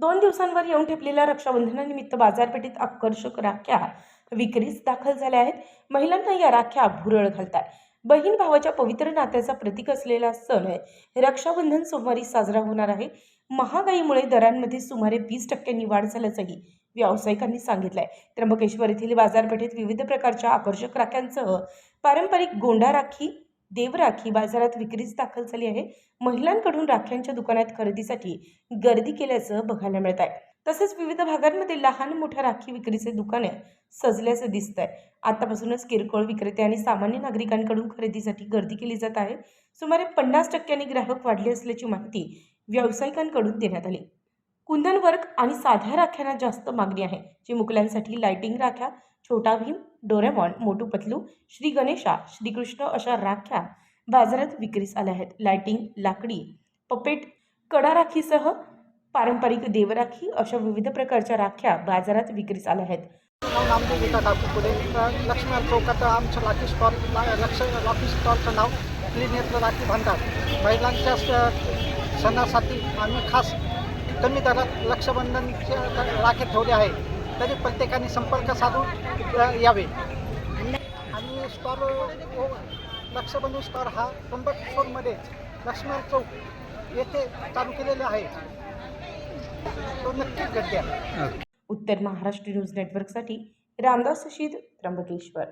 दोन दिवसांवर येऊन ठेपलेल्या रक्षाबंधनानिमित्त बाजारपेठेत आकर्षक राख्या विक्रीस दाखल झाल्या आहेत. महिलांना या राख्या भुरळ घालतात. बहीण भावाच्या पवित्र नात्याचा प्रतीक असलेला सण आहे रक्षाबंधन सोमवारी साजरा होणार आहे. महागाईमुळे दरांमध्ये सुमारे वीस टक्क्यांनी वाढ झाल्याचंही व्यावसायिकांनी सांगितलं आहे त्र्यंबकेश्वर येथील बाजारपेठेत विविध प्रकारच्या आकर्षक राख्यांसह पारंपरिक गोंडा राखी देवराखी बाजारात विक्रीच दाखल झाली आहे. महिलांकडून राख्यांच्या दुकानात खरेदीसाठी गर्दी केल्याचं बघायला मिळत आहे. तसेच विविध भागांमध्ये लहान मोठ्या राखी विक्रीचे दुकाने सजल्याचं दिसत आहे आतापासूनच किरकोळ विक्रेते आणि सामान्य नागरिकांकडून खरेदीसाठी गर्दी केली जात आहे. सुमारे पन्नास टक्क्यांनी ग्राहक वाढले असल्याची माहिती व्यावसायिकांकडून देण्यात आली. कुंदन वर्क आणि साध्या राख्यांना जास्त मागणी आहे. चिमुकल्यांसाठी लाइटिंग राख्या छोटा भीम डोरेमॉन मोटू पतलू श्री गणेशा श्रीकृष्ण अशा राख्या बाजारात विक्रीस आल्या आहेत. लाइटिंग लाकडी पपेट कडा राखीसह पारंपरिक देवराखी अशा विविध प्रकारच्या राख्या बाजारात विक्रीस आल्या आहेत. नाव पुढे. लक्ष्मण चौकात आमचं राखी स्टॉल लक्ष राखी स्टॉलचं नाव क्लिनियरचं राखी भांडार महिलांच्या सणासाठी आम्ही खास कमी दरात लक्षबंधनचे राखे ठेवले आहे तरी प्रत्येकाने संपर्क साधून यावे. आणि स्टॉल लक्षबंधू स्टॉल हा त्र्यंबकेश्वरमध्ये लक्ष्मण चौक येथे चालू केलेला आहे. तो नक्कीच भेट द्या उत्तर महाराष्ट्र न्यूज नेटवर्कसाठी रामदास शीद त्र्यंबकेश्वर.